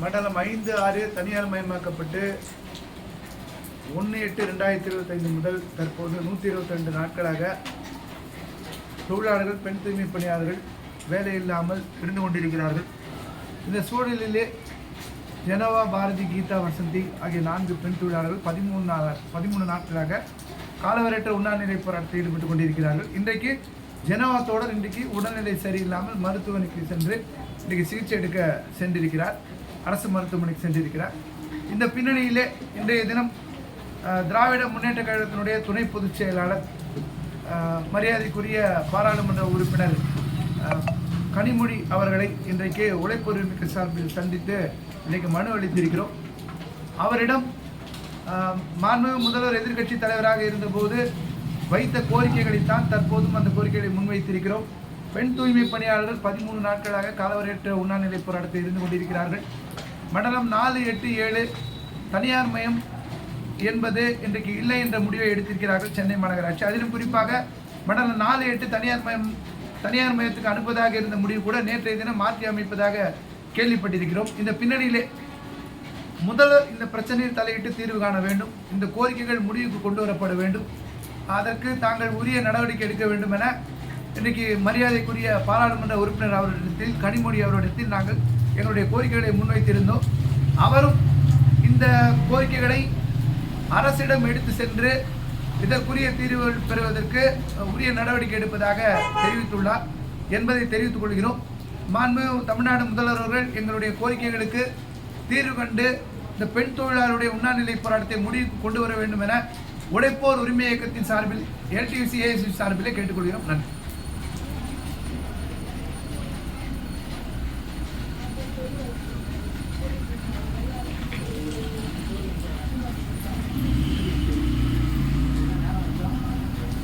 மண்டலம் ஐந்து ஆறு தனியார் மயமாக்கப்பட்டு ஒன்று எட்டு ரெண்டாயிரத்தி இருபத்தைந்து முதல் தற்போது நூற்றி இருபத்தி ரெண்டு நாட்களாக தொழிலாளர்கள் பெண் தூய்மை பணியாளர்கள் வேலை இல்லாமல் இருந்து கொண்டிருக்கிறார்கள். இந்த சூழலிலே ஜெனவா பாரதி கீதா வசந்தி ஆகிய நான்கு பெண் தொழிலாளர்கள் பதிமூணு நாள் பதிமூணு நாட்களாக காலவரையற்ற உண்ணாநிலை போராட்டத்தில் ஈடுபட்டு கொண்டிருக்கிறார்கள். இன்றைக்கு ஜெனவா தொடர் இன்றைக்கு உடல்நிலை சரியில்லாமல் மருத்துவமனைக்கு சென்று இன்றைக்கு சிகிச்சை எடுக்க சென்றிருக்கிறார். அரசு மருத்துவமனைக்கு சென்றிருக்கிறார். இந்த பின்னணியிலே இன்றைய தினம் திராவிட முன்னேற்ற கழகத்தினுடைய துணை பொதுச் செயலாளர் மரியாதைக்குரிய பாராளுமன்ற உறுப்பினர் கனிமொழி அவர்களை இன்றைக்கு உழைப்பு உரிமைக்கு சார்பில் சந்தித்து இன்றைக்கு மனு அளித்திருக்கிறோம். அவரிடம் ஆஹ், மாண்புமிகு முதல்வர் எதிர்க்கட்சி தலைவராக இருந்தபோது வைத்த கோரிக்கைகளைத்தான் தற்போதும் அந்த கோரிக்கைகளை முன்வைத்திருக்கிறோம். பெண் தூய்மை பணியாளர்கள் பதிமூணு நாட்களாக காலவரையற்ற உண்ணாநிலை போராட்டத்தில் இருந்து கொண்டிருக்கிறார்கள். மண்டலம் நாலு எட்டு ஏழு தனியார் மயம் என்பது இன்றைக்கு இல்லை என்ற முடிவை எடுத்திருக்கிறார்கள் சென்னை மாநகராட்சி. அதிலும் குறிப்பாக மண்டலம் நாலு எட்டு தனியார் மயம் தனியார் மயத்துக்கு அனுப்பதாக இருந்த முடிவு கூட நேற்றைய தினம் மாற்றி அமைப்பதாக கேள்விப்பட்டிருக்கிறோம். இந்த பின்னணியிலே முதல் இந்த பிரச்சனையில் தலையிட்டு தீர்வு காண வேண்டும். இந்த கோரிக்கைகள் முடிவுக்கு கொண்டு வரப்பட வேண்டும். அதற்கு தாங்கள் உரிய நடவடிக்கை எடுக்க வேண்டும் என இன்றைக்கு மரியாதைக்குரிய பாராளுமன்ற உறுப்பினர் அவரிடத்தில் கனிமொழி அவரிடத்தில் நாங்கள் எங்களுடைய கோரிக்கைகளை முன்வைத்திருந்தோம். அவரும் இந்த கோரிக்கைகளை அரசிடம் எடுத்து சென்று இதற்குரிய தீர்வு பெறுவதற்கு உரிய நடவடிக்கை எடுப்பதாக தெரிவித்துள்ளார் என்பதை தெரிவித்துக் கொள்கிறோம். மாண்பு தமிழ்நாடு முதல்வர் அவர்கள் எங்களுடைய கோரிக்கைகளுக்கு தீர்வு கண்டு இந்த பெண் தொழிலாளருடைய உண்ணாநிலை போராட்டத்தை முடிவுக்கு கொண்டு வர வேண்டும் என உழைப்போர் உரிமை இயக்கத்தின் சார்பில் எல்டிசி ஏஎஸ்சி சார்பிலே கேட்டுக்கொள்கிறோம். நன்றி.